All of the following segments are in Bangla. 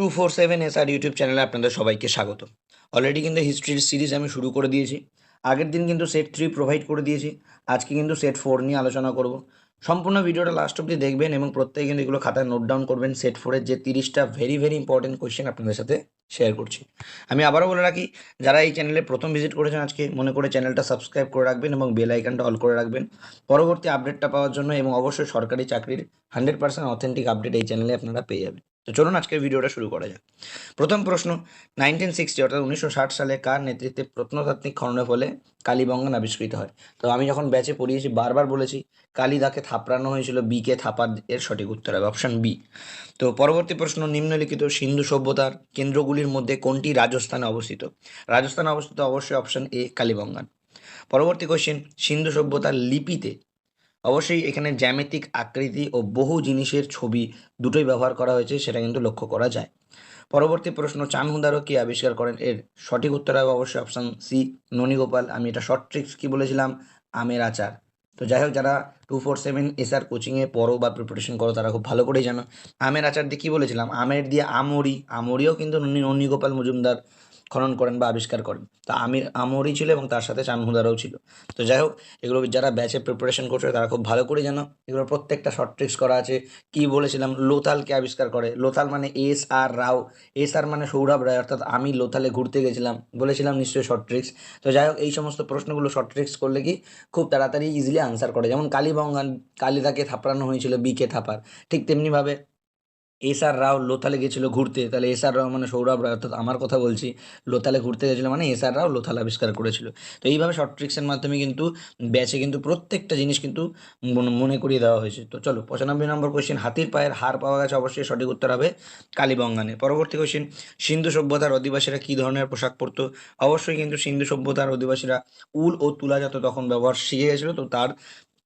Two four seven S R YouTube চ্যানেলে আপনাদের সবাইকে স্বাগত। অলরেডি কিন্তু হিস্ট্রির সিরিজ আমি শুরু করে দিয়েছি। আগের দিন কিন্তু সেট থ্রি প্রোভাইড করে দিয়েছি। আজকে কিন্তু সেট ফোর নিয়ে আলোচনা করব। সম্পূর্ণ ভিডিওটা লাস্ট অব্দি দেখবেন এবং প্রত্যেকে কিন্তু এগুলো খাতায় নোট ডাউন করবেন। সেট ফোরের যে তিরিশটা ভেরি ভেরি ইম্পর্টেন্ট কোয়েশ্চেন আপনাদের সাথে শেয়ার করছি। আমি আবারও বলে রাখি, যারা এই চ্যানেলে প্রথম ভিজিট করেছেন আজকে, মনে করে চ্যানেলটা সাবস্ক্রাইব করে রাখবেন এবং বেল আইকনটা অল করে রাখবেন। পরবর্তী আপডেটটা পাওয়ার জন্য এবং অবশ্যই সরকারি চাকরির হান্ড্রেড পার্সেন্ট অথেন্টিক আপডেট এই চ্যানেলে আপনারা পেয়ে যাবেন। তো চলুন আজকের ভিডিওটা শুরু করা যাক। প্রথম প্রশ্ন নাইনটিন সিক্সটি অর্থাৎ উনিশশো ষাট সালে কার নেতৃত্বে প্রত্নতাত্ত্বিক খননের ফলে কালীবঙ্গন আবিষ্কৃত হয়? তো আমি যখন ব্যাচে পড়িয়েছি, বারবার বলেছি কালিদাকে থাপড়ানো হয়েছিল, বি কে থাপার এর সঠিক উত্তর হবে অপশান বি তো পরবর্তী প্রশ্ন, নিম্নলিখিত সিন্ধু সভ্যতার কেন্দ্রগুলির মধ্যে কোনটি রাজস্থানে অবস্থিত? রাজস্থানে অবস্থিত অবশ্যই অপশান এ কালীবঙ্গান। পরবর্তী কোশ্চেন সিন্ধু সভ্যতার লিপিতে অবশ্যই এখানে জ্যামিতিক আকৃতি ও বহু জিনিসের ছবি দুটোই ব্যবহার করা হয়েছে, সেটা কিন্তু লক্ষ্য করা যায়। পরবর্তী প্রশ্ন চানহুদারো কি আবিষ্কার করেন? এর সঠিক উত্তর হবে অবশ্যই অপশন সি ননীগোপাল। আমি এটা শর্ট ট্রিক্স কি বলেছিলাম? আমের আচার। তো যাই হোক, যারা টু ফোর সেভেন এসআর কোচিংয়ে পড়ো বা প্রিপারেশন করো, তারা খুব ভালো করেই জানো। আমের আচার দিয়ে কী বলেছিলাম? আমের দিয়ে আমরি আমরিও কিন্তু ননী, ননীগোপাল মজুমদার খনন করেন বা আবিষ্কার করেন। তো আমির আমরই ছিল এবং তার সাথে চানহুদারাও ছিল। তো যাই হোক, এগুলো যারা ব্যাচে প্রিপারেশন করছে, তারা খুব ভালো করে জানো। এগুলো প্রত্যেকটা শর্ট ট্রিক্স করা আছে। কি বলেছিলাম? লোথালকে আবিষ্কার করে। লোথাল মানে এস আর রাও। এস আর মানে সৌরভ রায়, অর্থাৎ আমি লোথালে ঘুরতে গেছিলাম। বলেছিলাম নিশ্চয়ই শর্ট ট্রিক্স তো যাই হোক, এই সমস্ত প্রশ্নগুলো শর্ট ট্রিক্স করলে কি খুব তাড়াতাড়ি ইজিলি আনসার করে। যেমন কালীবঙ্গান, কালিদাকে থাপড়ানো হয়েছিল, বি কে থাপার। ঠিক তেমনিভাবে এস আর রাও লোথালে গেছিল ঘুরতে। তাহলে এস আর রাও মানে সৌরভ রায়, অর্থাৎ আমার কথা বলছি, লোথালে ঘুরতে গেছিল মানে এস আর রাও লোথাল আবিষ্কার করেছিল। তো এইভাবে শর্ট ট্রিক্সের মাধ্যমে কিন্তু ব্যাচে কিন্তু প্রত্যেকটা জিনিস কিন্তু মনে- করিয়ে দেওয়া হয়েছে। তো চলো, পঁচানব্বই নম্বর কোয়েশ্চেন হাতির পায়ের হার পাওয়া গেছে, অবশ্যই সঠিক উত্তর হবে কালীবঙ্গানে। পরবর্তী কোয়েশ্চেন সিন্ধু সভ্যতার অধিবাসীরা কী ধরনের পোশাক পরতো? অবশ্যই কিন্তু সিন্ধু সভ্যতার অধিবাসীরা উল ও তুলাজাত তখন ব্যবহার শিখে গেছিল, তো তার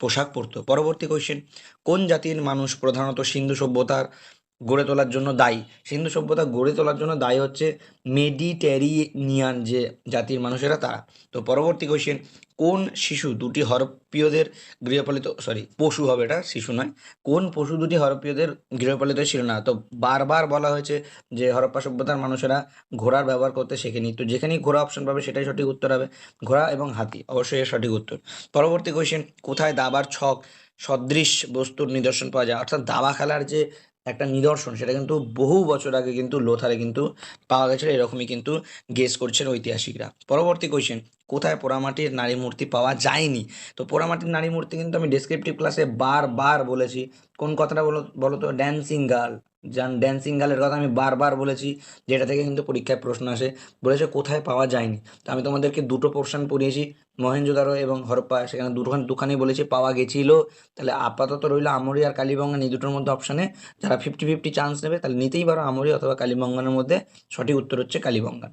পোশাক পরতো। পরবর্তী কোয়েশ্চেন কোন জাতির মানুষ প্রধানত সিন্ধু সভ্যতার গড়ে তোলার জন্য দায়ী। সিন্ধু সভ্যতা গড়ে তোলার জন্য দায়ী হচ্ছে মেডিটেরিনিয়ান যে জাতির মানুষেরা তারা। তো পরবর্তী কোয়েশ্চেন কোন শিশু দুটি হরপ্রিয়দের গৃহপালিত সরি পশু হবে এটা, শিশু নয়। কোন পশু দুটি হরপ্রিয়দের গৃহপালিত ছিল না? তো বারবার বলা হয়েছে যে হরপ্পা সভ্যতার মানুষেরা ঘোড়ার ব্যবহার করতে শেখেনি। তো যেখানেই ঘোড়া অপশন পাবে সেটাই সঠিক উত্তর হবে। ঘোড়া এবং হাতি, অবশ্যই এর সঠিক উত্তর। পরবর্তী কোয়েশ্চেন কোথায় দাবার ছক, সদৃশ বস্তুর নিদর্শন পাওয়া যায়? অর্থাৎ দাবা খেলার যে একটা নিদর্শন। সেটা কিন্তু বহু বছর আগে কিন্তু লোথারে কিন্তু পাওয়া গেছিল, এরকমই কিন্তু গেস করছেন ঐতিহাসিকরা। পরবর্তী কোয়েশ্চেন কোথায় পোড়ামাটির নারী মূর্তি পাওয়া যায়নি? তো পোড়ামাটির নারী মূর্তি কিন্তু আমি ডেসক্রিপটিভ ক্লাসে বারবার বলেছি। কোন কথাটা বলো বলো তো ড্যান্সিং গার্ল যান ড্যান্সিং গার্লের কথা আমি বারবার বলেছি, যেটা থেকে কিন্তু পরীক্ষায় প্রশ্ন আসে। বলেছে কোথায় পাওয়া যায়নি। তো আমি তোমাদেরকে দুটো পোর্শন পড়িয়েছি মহেঞ্জোদারো এবং হরপ্পা। সেখানে দুখান দুখানেই বলেছি, পাওয়া গেছিল। তাহলে আপাতত রইল আমরি আর কালীবঙ্গান এই দুটোর মধ্যে অপশানে যারা ফিফটি ফিফটি চান্স নেবে, তাহলে নিতেই পারো আমরি অথবা কালীবঙ্গানের মধ্যে। সঠিক উত্তর হচ্ছে কালীবঙ্গান।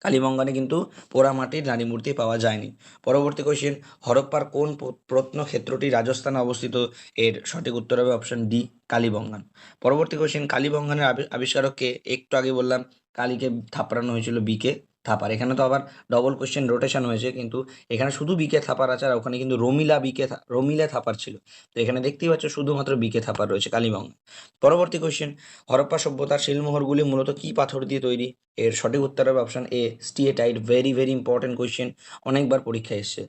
কালীবঙ্গানে কিন্তু পোড়ামাটির নারী মূর্তি পাওয়া যায়নি। পরবর্তী কোয়েশ্চেন হরপ্পার কোন প্রত্নক্ষেত্রটি রাজস্থানে অবস্থিত? এর সঠিক উত্তর হবে অপশন ডি কালীবঙ্গান। পরবর্তী কোয়েশ্চেন কালীবঙ্গানের আবি- আবিষ্কারককে একটু আগে বললাম, কালীকে থাপড়ানো হয়েছিল বিকে থাপার। এখানে তো আবার ডবল কোয়েশ্চেন রোটেশন হয়েছে, কিন্তু এখানে শুধু বিকে থাপার আছে, আর ওখানে কিন্তু রমিলা বিকে রমিলা থাপার ছিল। তো এখানে দেখতেই পাচ্ছ শুধুমাত্র বিকে থাপার রয়েছে কালীবঙ্গ পরবর্তী কোয়েশ্চেন হরপ্পা সভ্যতার শিলমোহরগুলি মূলত কী পাথর দিয়ে তৈরি? এর সঠিক উত্তর হবে option A steatite very very important question অনেকবার পরীক্ষায় এসছে।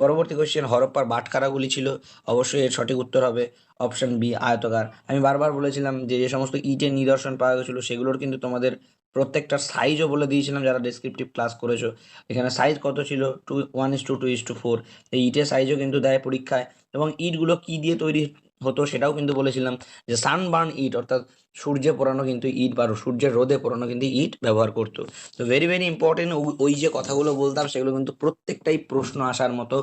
পরবর্তী কোয়েশ্চেন হরপ্পার বাটখারাগুলি ছিল, অবশ্যই এর সঠিক উত্তর হবে অপশান বি আয়তকার। আমি বারবার বলেছিলাম যে যে সমস্ত ইটের নিদর্শন পাওয়া গেছিল, সেগুলোর কিন্তু তোমাদের প্রত্যেকটার সাইজও বলে দিয়েছিলাম যারা ডেসক্রিপটিভ ক্লাস করেছ। এখানে সাইজ কত ছিল? Two one is two two is two four এই ইটের সাইজও কিন্তু দেয় পরীক্ষায়। এবং ইটগুলো কী দিয়ে তৈরি হতো সেটাও কিন্তু বলেছিলাম যে সানবার্ন ইট, অর্থাৎ সূর্যে পোড়ানো কিন্তু ইট বা সূর্যের রোদে পোড়ানো কিন্তু ইট ব্যবহার করতো। তো ভেরি ভেরি ইম্পর্টেন্ট ওই যে কথাগুলো বলতাম সেগুলো কিন্তু প্রত্যেকটাই প্রশ্ন আসার মতো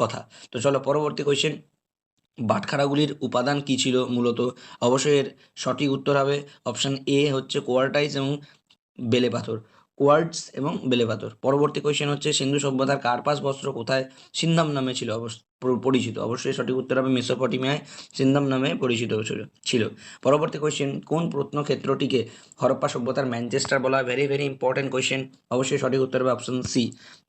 কথা। তো চলো পরবর্তী কোয়েশ্চেন বাটখারাগুলির উপাদান কী ছিল মূলত? অবশ্যই এর সঠিক উত্তর হবে। অপশন এ হচ্ছে কোয়ার্টাইজ এবং বেলে পাথর কোয়ার্টস এবং বেলে পাথর। পরবর্তী কোয়েশ্চেন হচ্ছে, সিন্ধু সভ্যতার কার্পাস বস্ত্র কোথায়? সিন্ধাম নামে ছিল পরিচিত। অবশ্যই সঠিক উত্তর হবে মেসোপটিমিয়ায়, সিন্ধাম নামে পরিচিত ছিল পরবর্তী কোয়েশ্চেন কোন প্রত্নক্ষেত্রটিকে হরপ্পা সভ্যতার ম্যানচেস্টার বলা হয়? ভেরি ভেরি ইম্পর্টেন্ট কোয়েশ্চেন অবশ্যই সঠিক উত্তর হবে অপশন সি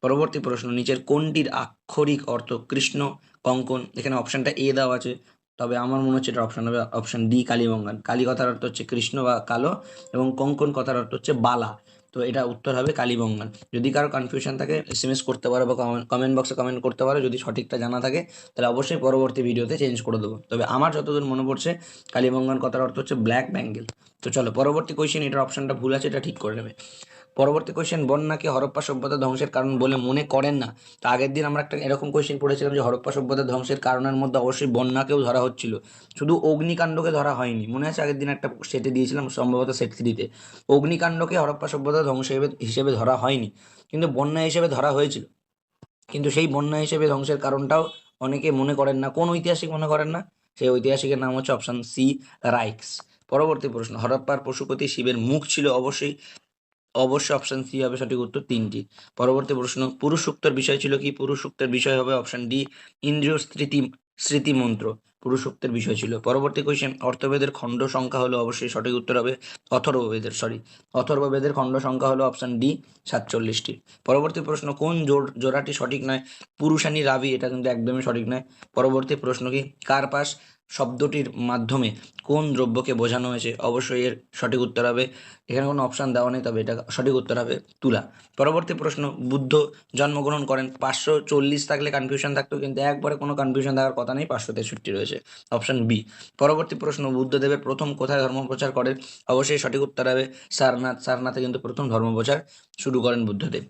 পরবর্তী প্রশ্ন, নিচের কোনটির আক্ষরিক অর্থ কৃষ্ণ, কঙ্কন? এখানে অপশনটা এ দেওয়া আছে। তবে আমার মনে হচ্ছে এটা অপশন হবে অপশন ডি কালীবঙ্গান কালী কথার অর্থ হচ্ছে কৃষ্ণ বা কালো এবং কঙ্কন কথার অর্থ হচ্ছে বালা। তো এটা উত্তর হবে কালীবঙ্গান যদি কারও কনফিউশন থাকে এস এম এস করতে পারো বা কমেন্ট বক্সে কমেন্ট করতে পারো। যদি সঠিকটা জানা থাকে, তাহলে অবশ্যই পরবর্তী ভিডিওতে চেঞ্জ করে দেবো। তবে আমার যতদূর মনে পড়ছে কালীবঙ্গান কথার অর্থ হচ্ছে ব্ল্যাক ব্যাঙ্গেল তো চলো, পরবর্তী কোয়েশ্চেন এটার অপশনটা ভুল আছে, এটা ঠিক করে নেবে। পরবর্তী কোয়েশ্চেন বন্যাকে হরপ্পা সভ্যতা ধ্বংসের কারণ বলে মনে করেন না? তো আগের দিন আমরা একটা এরকম কোয়েশ্চেন পড়েছিলাম যে হরপ্পা সভ্যতা ধ্বংসের কারণের মধ্যে অবশ্যই বন্যাকেও ধরা হচ্ছিল। শুধু অগ্নিকাণ্ডকে ধরা হয়নি। মনে আছে আগের দিন একটা সেটে দিয়েছিলাম, সম্ভবত সেট থ্রিতে অগ্নিকাণ্ডকে হরপ্পা সভ্যতা ধ্বংস হিসেবে- ধরা হয়নি। কিন্তু বন্যা হিসেবে ধরা হয়েছিল। কিন্তু সেই বন্যা হিসেবে ধ্বংসের কারণটাও অনেকে মনে করেন না। কোন ঐতিহাসিক মনে করেন না? সেই ঐতিহাসিকের নাম হচ্ছে অপশন সি রাইক্স। পরবর্তী প্রশ্ন, হরপ্পার পশুপতি শিবের মুখ ছিল অবশ্যই অবশ্যই অপশন সি হবে সঠিক উত্তর তিনটি। পরবর্তী প্রশ্ন, পুরুষ সূক্তের বিষয় ছিল কি? পুরুষ সূক্তের বিষয় হবে অপশন ডি ইন্দ্রিয় স্মৃতি স্মৃতি মন্ত্র পুরুষ সূক্তের বিষয় ছিল। পরবর্তী কোয়েশ্চেন অর্থবেদের খণ্ড সংখ্যা হলো অবশ্যই সঠিক উত্তর হবে অথর্ববেদের সরি অথর্ববেদের খণ্ড সংখ্যা হলো অপশন ডি সাতচল্লিশটি। পরবর্তী প্রশ্ন, কোন জোর, জোড়াটি সঠিক নয়? পুরুষানি রাবি এটা কিন্তু একদমই সঠিক নয়। পরবর্তী প্রশ্ন কি? কার্পাস শব্দটির মাধ্যমে কোন দ্রব্যকে বোঝানো হয়েছে? অবশ্যই এর সঠিক উত্তর হবে। এখানে কোনো অপশান দেওয়া নেই, তবে এটা সঠিক উত্তর হবে তুলা। পরবর্তী প্রশ্ন, বুদ্ধ জন্মগ্রহণ করেন পাঁচশো চল্লিশ থাকলে কনফিউশন থাকতো, কিন্তু একবারে কোনো কনফিউশন থাকার কথা নেই, পাঁচশো তেষট্টি রয়েছে। অপশন বি পরবর্তী প্রশ্ন বুদ্ধদেবের প্রথম কোথায় ধর্মপ্রচার করেন অবশ্যই সঠিক উত্তর হবে সারনাথ। সারনাথে কিন্তু প্রথম ধর্মপ্রচার শুরু করেন বুদ্ধদেব।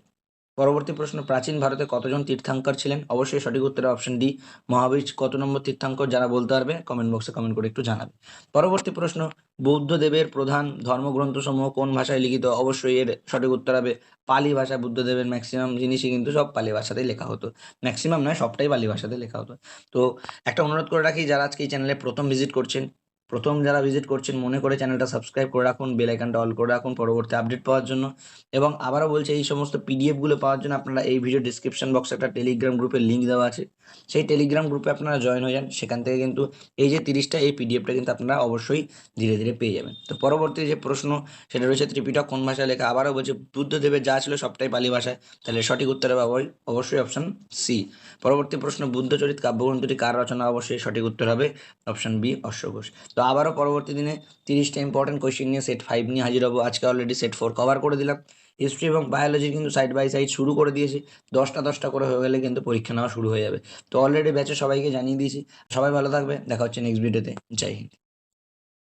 পরবর্তী প্রশ্ন, প্রাচীন ভারতে কতজন তীর্থাঙ্কর ছিলেন? অবশ্যই সঠিক উত্তর অপশন ডি মহাবীর কত নম্বর তীর্থাঙ্কর? যারা বলতে পারবে কমেন্ট বক্সে কমেন্ট করে একটু জানাবে। পরবর্তী প্রশ্ন, বৌদ্ধদেবের প্রধান ধর্মগ্রন্থসমূহ কোন ভাষায় লিখিত? অবশ্যই এর সঠিক উত্তর হবে পালি ভাষা। বুদ্ধদেবের ম্যাক্সিমাম জিনিসই কিন্তু সব পালি ভাষাতেই লেখা হতো। ম্যাক্সিমাম নয়, সবটাই পালি ভাষাতে লেখা হতো। তো একটা অনুরোধ করে রাখি, যারা আজকে এই চ্যানেলে প্রথম ভিজিট করছেন প্রথম যারা ভিজিট করছেন, মনে করে চ্যানেলটা সাবস্ক্রাইব করে রাখুন বেল আইকনটা অল করে রাখুন পরবর্তী আপডেট পাওয়ার জন্য। এবং আবারও বলছে, এই সমস্ত পিডিএফগুলো পাওয়ার জন্য আপনারা এই ভিডিও ডিসক্রিপশন বক্সে একটা টেলিগ্রাম গ্রুপের লিঙ্ক দেওয়া আছে। সেই টেলিগ্রাম গ্রুপে আপনারা জয়েন হয়ে যান। সেখান থেকে কিন্তু এই যে তিরিশটা, এই পিডিএফটা কিন্তু আপনারা অবশ্যই ধীরে ধীরে পেয়ে যাবেন। তো পরবর্তী যে প্রশ্ন, সেটা রয়েছে ত্রিপিটক কোন ভাষায় লেখা? আবারও বলছে, বুদ্ধদেবের যা ছিল সবটাই পালি ভাষায়। তাহলে সঠিক উত্তর হবে অবশ্যই- অপশন সি পরবর্তী প্রশ্ন, বুদ্ধচরিত কাব্যগ্রন্থটি কার রচনা? অবশ্যই সঠিক উত্তর হবে অপশন বি অশ্বঘোষ। তো আবারও পরবর্তী দিনে তিরিশটা ইম্পর্টেন্ট কোয়েশ্চেন নিয়ে সেট ফাইভ নিয়ে হাজির হব। আজকে অলরেডি সেট ফোর কভার করে দিলাম। হিস্ট্রি এবং বায়োলজি কিন্তু সাইড বাই সাইড শুরু করে দিয়েছি। দশটা দশটা করে হয়ে গেলে কিন্তু পরীক্ষা নেওয়া শুরু হয়ে যাবে। তো অলরেডি ব্যাচে সবাইকে জানিয়ে দিয়েছি। সবাই ভালো থাকবে। দেখা হচ্ছে নেক্সট ভিডিওতে জয় হিন্দ।